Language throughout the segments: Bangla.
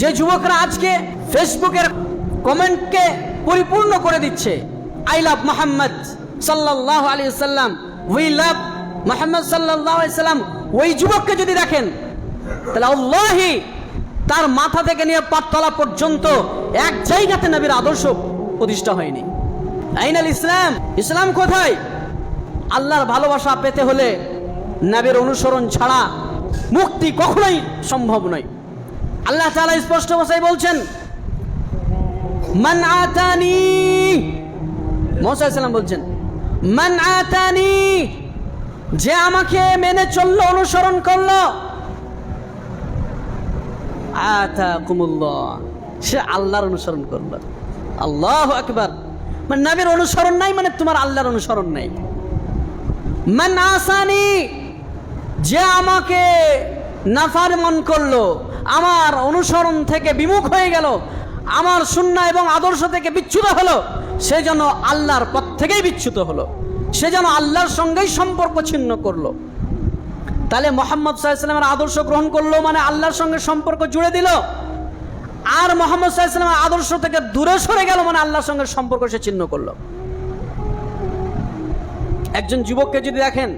যে যুবকরা আজকে ফেসবুকের কমেন্টকে পরিপূর্ণ করে দিচ্ছে আই লাভ মোহাম্মদ সাল্লাহ আলী সাল্লাম উই লাভ মোহাম্মদ সাল্লাহ সাল্লাম ওই যুবককে যদি দেখেন, তাহলে আল্লাহি তার মাথা থেকে নিয়ে পাততলা পর্যন্ত এক জায়গাতে নবীর আদর্শ প্রতিষ্ঠা হয়নি। আইনাল ইসলাম ইসলাম কোথায়? আল্লাহর ভালোবাসা পেতে হলে নবীর অনুসরণ ছাড়া মুক্তি কখনোই সম্ভব নয়। আল্লাহ তাআলা স্পষ্ট ভাষায় বলছেন, মান আতানি মোসা বলছেন, মান আতানি যে আমাকে মেনে চলল, অনুসরণ করল আতা কুমুল্লাহ সে আল্লাহর অনুসরণ করল। আল্লাহ আকবার। মানে নবীর অনুসরণ নাই মানে তোমার আল্লাহর অনুসরণ নাই। মান আসানি যে আমাকে নাফারমান করল আমার অনুসরণ থেকে বিমুখ হয়ে গেল। আমার সুন্না এবং আদর্শ থেকে বিচ্যুত হলো। সে যেন আল্লাহর পথ থেকেই বিচ্যুত হলো। সে যেন আল্লাহর সঙ্গেই সম্পর্ক ছিন্ন করল। তাহলে মোহাম্মদ সাল্লামের আদর্শ গ্রহণ করল মানে আল্লাহর সঙ্গে সম্পর্ক জুড়ে দিল? আর মোহাম্মদ সাল্লামের আদর্শ থেকে দূরে সরে গেল মানে আল্লাহর সঙ্গে সম্পর্ক সে ছিন্ন করল? একজন যুবককে যদি দেখেন,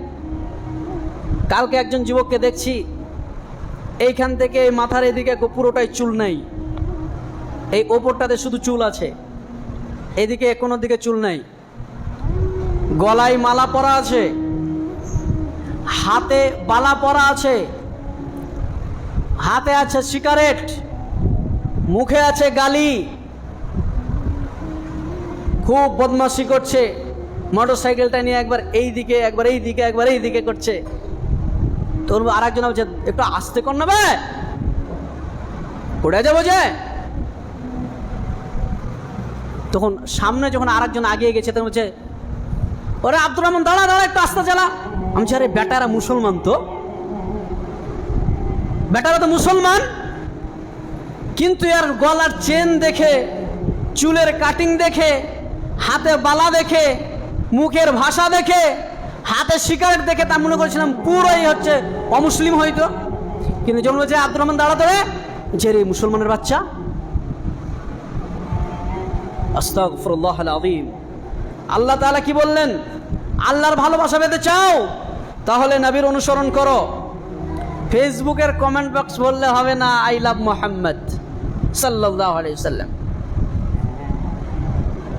কালকে একজন যুবককে দেখছি এইখান থেকে এই মাথার এদিকে পুরোটাই চুল নাই। এই ওপরটাতে শুধু চুল আছে। এদিকে কোনো দিকে চুল নাই। গলায় মালা পরা আছে। হাতে বালা পরা আছে। হাতে আছে সিগারেট। মুখে আছে গালি। খুব বদমাশি করছে। মোটর সাইকেলটা নিয়ে একবার এই দিকে একবার এই দিকে একবার এই দিকে করছে। তোর আর একজন বলছে একটু আস্তে কর নেবে পড়ে যাব যে। তখন সামনে যখন আরেকজন আগিয়ে গেছে, তখন বলছে, ওরে আব্দুর রহমান, দাঁড়া দাঁড়া, একটু আস্তে চালা আমি আরে বেটারা মুসলমান তো। বেটারা তো মুসলমান? কিন্তু এর গলার চেন দেখে, চুলের কাটিং দেখে, হাতে বালা দেখে, মুখের ভাষা দেখে হাতে সিগারেট দেখে তা মনে করছিলাম পুরোই হচ্ছে অমুসলিম হয়তো। কিন্তু যখন বলছে আব্দুর রহমান দাঁড়াতে হবে যে রে মুসলমানের বাচ্চা আল্লাহ তাআলা কি বললেন? আল্লাহর ভালোবাসা পেতে চাও, তাহলে নবীর অনুসরণ করো। ফেসবুকের কমেন্ট বক্স বললে হবে না, আই লাভ মোহাম্মদ সাল্লাহ সাল্লাম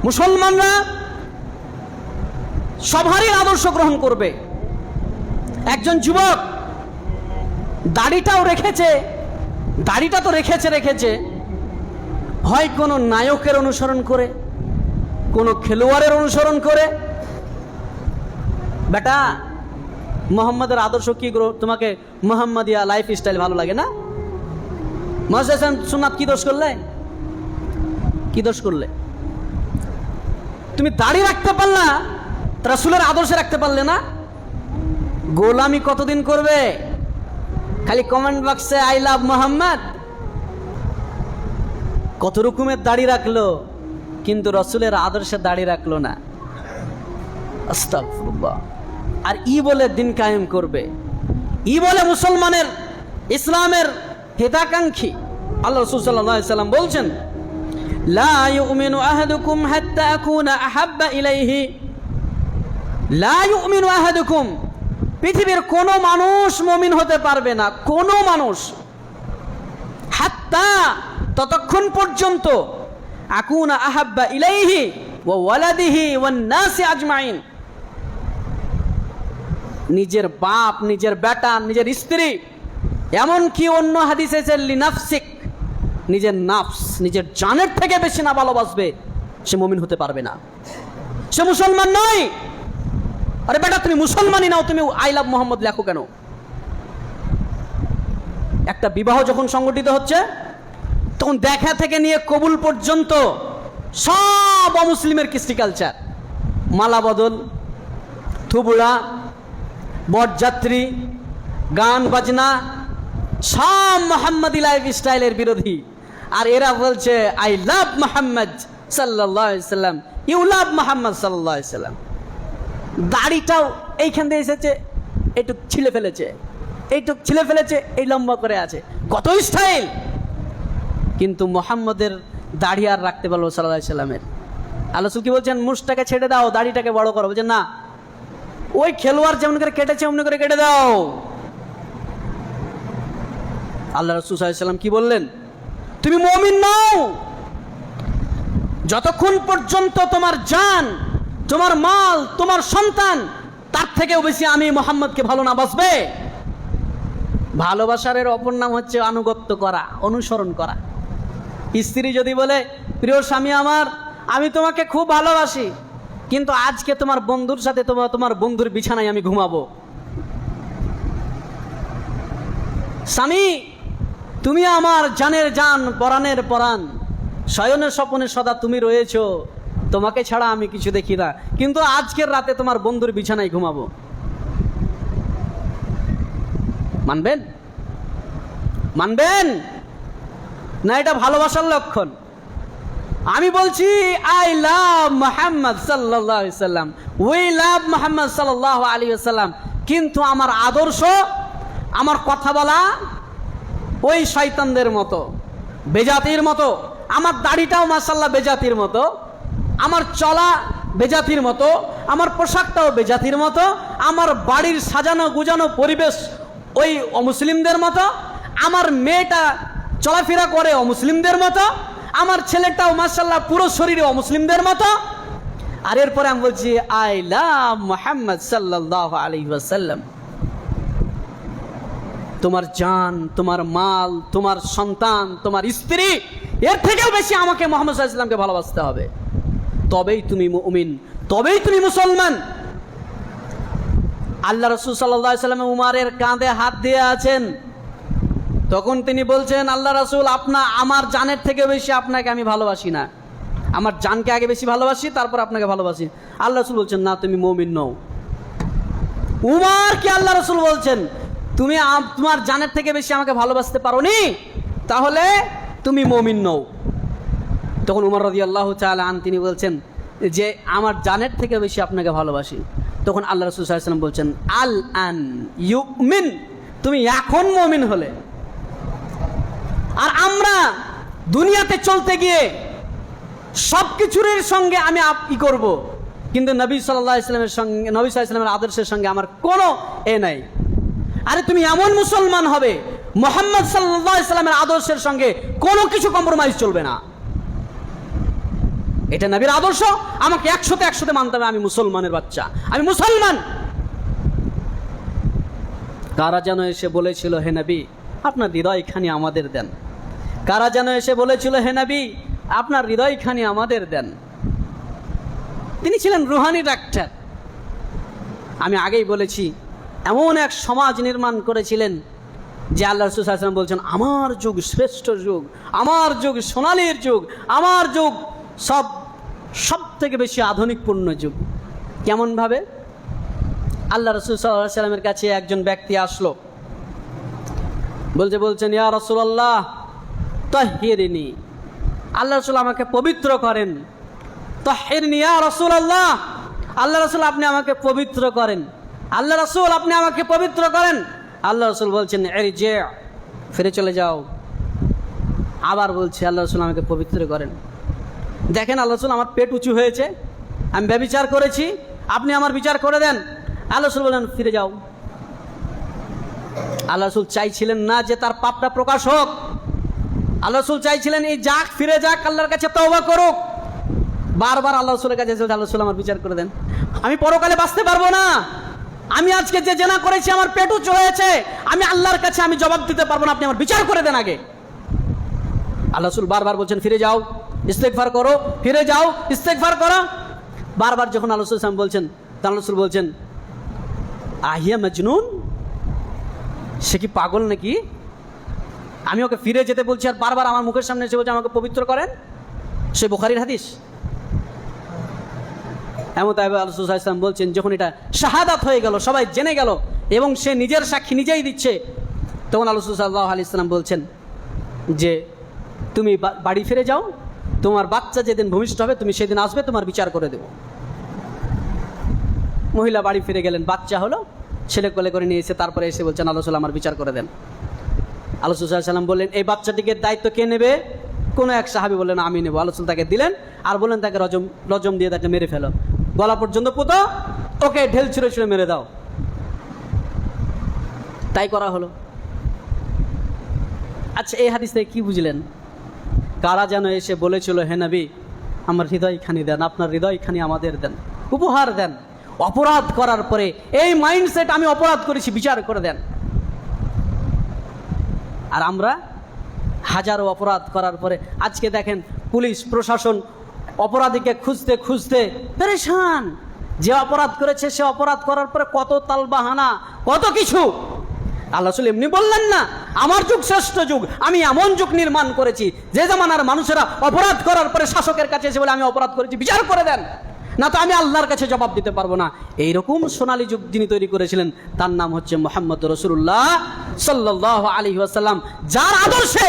মুসলমানরা সবারই আদর্শ গ্রহণ করবে। একজন যুবক দাড়িটাও রেখেছে, দাড়িটা তো রেখেছে রেখেছে। হয় কোনো নায়কের অনুসরণ করে, কোনো খেলোয়াড়ের অনুসরণ করে। বেটা, মোহাম্মদের আদর্শ কি তোমাকে মোহাম্মদিয়া লাইফ স্টাইল ভালো লাগে না? মহাজ সুনাত কি দোষ করলে? কি দোষ করলে? তুমি দাড়ি রাখতে পারলা রাসুলের আদর্শে রাখতে পারলে না? গোলামি কতদিন করবে? খালি কমেন্ট বক্সে আই লাভ মোহাম্মদ কত রকমের দাড়ি রাখল, কিন্তু রসুলের আদর্শে দাড়ি রাখল না। আর ই বলে দিন কায়েম করবে। ই বলে মুসলমানের, ইসলামের হিতাকাঙ্ক্ষী। আল্লাহ রসুল সাল্লাম বলছেন, লা ইউমিনু আহাদুকুম হাত্তা আকুনা আহাব্বা ইলাইহি। লা ইউমিনু আহাদুকুম। পৃথিবীর কোনো মানুষ মমিন হতে পারবে না, কোনো মানুষ। হাত্তা, ততক্ষণ পর্যন্ত। আকুনা আহাব্বা ইলাইহি ওয়া ওয়ালাদিহি ওয়ান নাসি আজমাইন। নিজের বাপ, নিজের বেটা, নিজের স্ত্রী এমন কি অন্য হাদিসে যে লিনাফসিক। নিজের নাফস, নিজের জানের থেকে বেশি না ভালোবাসবে, সে মমিন হতে পারবে না। সে মুসলমান নয়। আরে বেটা, তুমি মুসলমানই নাও, তুমি আই লাভ মোহাম্মদ লেখো কেন? একটা বিবাহ যখন সংগঠিত হচ্ছে, তখন দেখা থেকে নিয়ে কবুল পর্যন্ত সব অমুসলিমের কৃষ্টি কালচার মালা বদল থুবুড়া বরযাত্রী গান বাজনা, সব মোহাম্মদী লাইফ স্টাইলের বিরোধী। আর এরা বলছে আই লাভ মোহাম্মদ সাল্লাম। ইউ লাভ মোহাম্মদ সাল্লাহ সাল্লাম। দাড়িটাও এইখান দিয়ে এসেছে একটু ছিলে ফেলেছে, এইটুক ছিলে ফেলেছে, এই লম্বা করে আছে। কত স্টাইল কিন্তু মোহাম্মদের দাড়ি আর রাখতে পারল সাল্লাহ সাল্লামের। কি বলছেন, মুসটাকে ছেড়ে দাও, দাড়িটাকে বড় করো। বলছেন, না, ওই খেলোয়াড় যেমন করে কেটেছে, অমনি করে কেটে দাও। আল্লাহ রসুল সাল্লাম কি বললেন, তুমি মমিন নও। যতক্ষণ পর্যন্ত তোমার জান তোমার মাল, তোমার সন্তান, তার থেকেও বেশি আমি মোহাম্মদকে ভালো না বাসবে ভালোবাসার এর অপর নাম হচ্ছে আনুগত্য করা, অনুসরণ করা। স্ত্রী যদি বলে, প্রিয় স্বামী আমার, আমি তোমাকে খুব ভালোবাসি, কিন্তু আজকে তোমার বন্ধুর সাথে তোমার তোমার বন্ধুর বিছানায় আমি ঘুমাবো। স্বামী, তুমি আমার জানের জান, পরাণের পরাণ শয়নের স্বপনে সদা তুমি রয়েছো তোমাকে ছাড়া আমি কিছু দেখি না। কিন্তু আজকের রাতে তোমার বন্ধুর বিছানায় ঘুমাবো। মানবেন? মানবেন? না, এটা ভালোবাসার লক্ষণ। আমি বলছি, আই লাভ মোহাম্মদ সাল্লাম। উই লাভ মোহাম্মদ সাল্লাহ আলী সাল্লাম। কিন্তু আমার আদর্শ, আমার কথা বলা ওই শয়তানদের মতো, বেজাতির মতো। আমার দাড়িটাও মাসাল্লাহ বেজাতির মতো। আমার চলা বেজাতির মতো, আমার পোশাকটাও বেজাতির মতো, আমার বাড়ির সাজানো গুজানো পরিবেশ ওই অমুসলিমদের মতো, আমার মেয়েটা চলাফেরা করে অমুসলিমদের মতো, আমার ছেলেটাও মাসাল্লাহ পুরো শরীরে অমুসলিমদের মতো। আর এরপরে আমি বলছি, আই লাভ মোহাম্মদ সাল্লাহ আলী ওয়াসাল্লাম। তোমার জান, তোমার মাল, তোমার সন্তান, তোমার স্ত্রী, এর থেকেও বেশি আমাকে মোহাম্মদ সাল্লামকে ভালোবাসতে হবে। তবেই তুমি মুমিন তবেই তুমি মুসলমান। আল্লাহ রসুল সাল্লাম উমারের কাঁধে হাত দিয়ে আছেন। তখন তিনি বলছেন, আল্লাহ রসুল, আপনা, আমার জানের থেকে বেশি আপনাকে আমি ভালোবাসি না। আমার জানকে আগে বেশি ভালোবাসি, তারপর আপনাকে ভালোবাসি। আল্লাহ রসুল বলছেন, না, তুমি মমিন নও। উমারকে আল্লাহ রসুল বলছেন, তুমি তোমার জানের থেকে বেশি আমাকে ভালোবাসতে পারো নি তাহলে তুমি মমিন নও। তখন উমর রদি আল্লাহ আন তিনি বলছেন যে, আমার জানের থেকে বেশি আপনাকে ভালোবাসি। তখন আল্লাহ রসুল সাল্লাম বলছেন, আল আন ইউমিন। তুমি এখন মমিন হলে। আর আমরা দুনিয়াতে চলতে গিয়ে সব কিছুর সঙ্গে আমি কি করব। কিন্তু নবী সাল্লাহ ইসলামের সঙ্গে, নবী সাল্লাহ ইসলামের আদর্শের সঙ্গে আমার কোনো এ নাই। আরে, তুমি এমন মুসলমান হবে, মোহাম্মদ সাল্লাহ ইসলামের আদর্শের সঙ্গে কোনো কিছু কম্প্রোমাইজ চলবে না। এটা নবীর আদর্শ। আমাকে একশোতে একশোতে মানতে হবে, আমি মুসলমানের বাচ্চা। আমি মুসলমান! কারা যেন এসে বলেছিল, হে নবী, আপনার হৃদয়খানি আমাদের দেন। কারা যেন এসে বলেছিল, হে নবী, আপনার হৃদয়খানি আমাদের দেন। তিনি ছিলেন রুহানি ডাক্তার। আমি আগেই বলেছি, এমন এক সমাজ নির্মাণ করেছিলেন যে আল্লাহ রসুল বলছেন, আমার যুগ শ্রেষ্ঠ যুগ, আমার যুগ সোনালির যুগ, আমার যুগ সব সব থেকে বেশি আধুনিকপূর্ণ যুগ। কেমনভাবে? আল্লাহ রসুল সাল্লাহ সাল্লামের কাছে একজন ব্যক্তি আসলো। বলছে, বলছেন, ইয়া রসুল্লাহ তহিরিনি। আল্লাহ রসুল আমাকে পবিত্র করেন। তহিরনি, ইয়া রসুল আল্লাহ আল্লাহ রসুল, আপনি আমাকে পবিত্র করেন। আল্লাহ রসুল, আপনি আমাকে পবিত্র করেন। আল্লাহ রসুল বলছেন এর যে ফিরে চলে যাও। আবার বলছে, আল্লাহ রসুল আমাকে পবিত্র করেন। দেখেন আল্লাহ আমার পেট উঁচু হয়েছে, আমি ব্যবিচার করেছি, আপনি আমার বিচার করে দেন। আল্লাহ রসুল ফিরে যাও। আল্লাহ রসুল চাইছিলেন না যে তার পাপটা প্রকাশ হোক। আল্লাহ রসুল চাইছিলেন, এই যাক, ফিরে যাক, আল্লাহর কাছে তওবা করুক। বারবার আল্লাহ রসুলের কাছে আল্লাহ রসুল আমার বিচার করে দেন। আমি পরকালে বাঁচতে পারব না। আমি আজকে যে জেনা করেছি, আমার পেট উঁচু হয়েছে, আমি আল্লাহর কাছে আমি জবাব দিতে পারব না, আপনি আমার বিচার করে দেন আগে। আল্লাহ রসুল বারবার বলছেন, ফিরে যাও। ইস্তেকফার করো, ফিরে যাও ইস্তেকফার করো। বারবার যখন আল্লাহ রসুল বলছেন তা আল্লাহ রসুল বলছেন, আহিয়া মজনুন? সে কি পাগল নাকি? আমি ওকে ফিরে যেতে বলছি আর বারবার আমার মুখের সামনে এসে বলছে, আমাকে পবিত্র করেন? সে বুখারির হাদিস। এমন তাই ইসলাম বলছেন, যখন এটা শাহাদাত হয়ে গেল, সবাই জেনে গেল এবং সে নিজের সাক্ষী নিজেই দিচ্ছে, তখন আল্লাহ সাল্লাহ আলি ইসলাম বলছেন যে, তুমি বাড়ি ফিরে যাও তোমার বাচ্চা যেদিন ভূমিষ্ঠ হবে, তুমি সেদিন আসবে, তোমার বিচার করে দেবো। মহিলা বাড়ি ফিরে গেলেন, বাচ্চা হলো, ছেলে কোলে করে নিয়ে এসে তারপরে এসে বলছেন সাল্লাম আমার বিচার করে দেন। সাল্লাম বললেন, এই বাচ্চাটিকে দায়িত্ব কে নেবে? কোনো এক সাহাবি বললেন, আমি নেব। আলোচনা তাকে দিলেন, আর বললেন, তাকে রজম রজম দিয়ে তাকে মেরে ফেলো। গলা পর্যন্ত পুতো, ওকে ঢেল ছুঁড়ে ছুঁড়ে মেরে দাও। তাই করা হলো। আচ্ছা এই হাদিস থেকে কি বুঝলেন? কারা যেন এসে বলেছিল, হে নবী, আমার হৃদয়খানি দেন, আপনার হৃদয়খানি আমাদের দেন, উপহার দেন, অপরাধ করার পরে এই মাইন্ডসেট আমি অপরাধ করেছি, বিচার করে দেন। আর আমরা হাজারো অপরাধ করার পরে, আজকে দেখেন পুলিশ, প্রশাসন অপরাধীকে খুঁজতে খুঁজতে পেরেশান। যে অপরাধ করেছে, সে অপরাধ করার পরে কত তালবাহানা, কত কিছু। আল্লাহ এমনি বললেন না আমার যুগ শ্রেষ্ঠ যুগ, আমি এমন যুগ নির্মাণ করেছি, যে জামানার মানুষেরা অপরাধ করার পরে শাসকের কাছে এসে বলে, আমি অপরাধ করেছি, বিচার করে দেন। না তো আমি আল্লাহর কাছে জবাব দিতে পারব না। এইরকম সোনালী যুগ যিনি তৈরি করেছিলেন, তার নাম হচ্ছে মোহাম্মদ রসুল্লাহ সাল্লাহ আলী ওয়াসাল্লাম। যার আদর্শে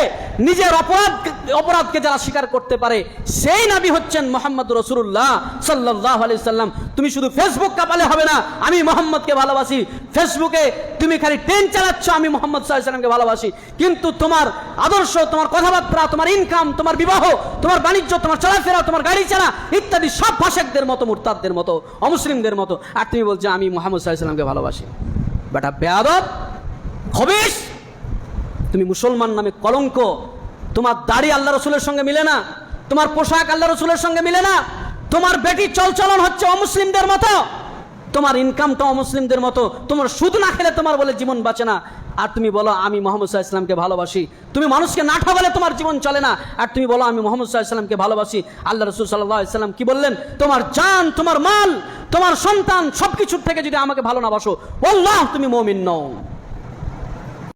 নিজের অপরাধ, অপরাধকে যারা স্বীকার করতে পারে, সেই নাবি হচ্ছেন মোহাম্মদ রসুল্লাহ সাল্লাহ আলি সাল্লাম তুমি শুধু ফেসবুক কাপালে হবে না, আমি মোহাম্মদকে ভালোবাসি। ফেসবুকে তুমি খালি ট্রেন চালাচ্ছ, আমি মোহাম্মদ সাল্লামকে ভালোবাসি। কিন্তু তোমার আদর্শ, তোমার কথাবার্তা, তোমার ইনকাম তোমার বিবাহ, তোমার বাণিজ্য, তোমার চলাফেরা, তোমার গাড়ি চালা, ইত্যাদি সব ভাষকদের মতো মুরতাদদের মতো, অমুসলিমদের মতো। আর তুমি বলছো, আমি মোহাম্মদ সাল্লামকে ভালোবাসি। বেটা, বেয়াদব খবিস তুমি মুসলমান নামে কলঙ্ক। তোমার দাড়ি আল্লাহ রসুলের সঙ্গে মিলে না। তোমার পোশাক আল্লাহ রসুলের সঙ্গে মিলে না। তোমার বেটি চলচলন হচ্ছে অমুসলিমদের মতো। তোমার ইনকামটা অমুসলিমদের মতো, তোমার সুদ না খেলে তোমার বলে জীবন বাঁচে না। আর তুমি বলো, আমি মোহাম্মদ সাহা ইসলামকে ভালোবাসি। তুমি মানুষকে না বলে তোমার জীবন চলে না। আর তুমি বলো, আমি মোহাম্মদ সাহা ইসলামকে ভালোবাসি। আল্লাহ রসুল সাল্লাহ ইসলাম কি বললেন? তোমার চান তোমার মাল, তোমার সন্তান সবকিছুর থেকে যদি আমাকে ভালো না বাসো বললাম তুমি মমিন নও।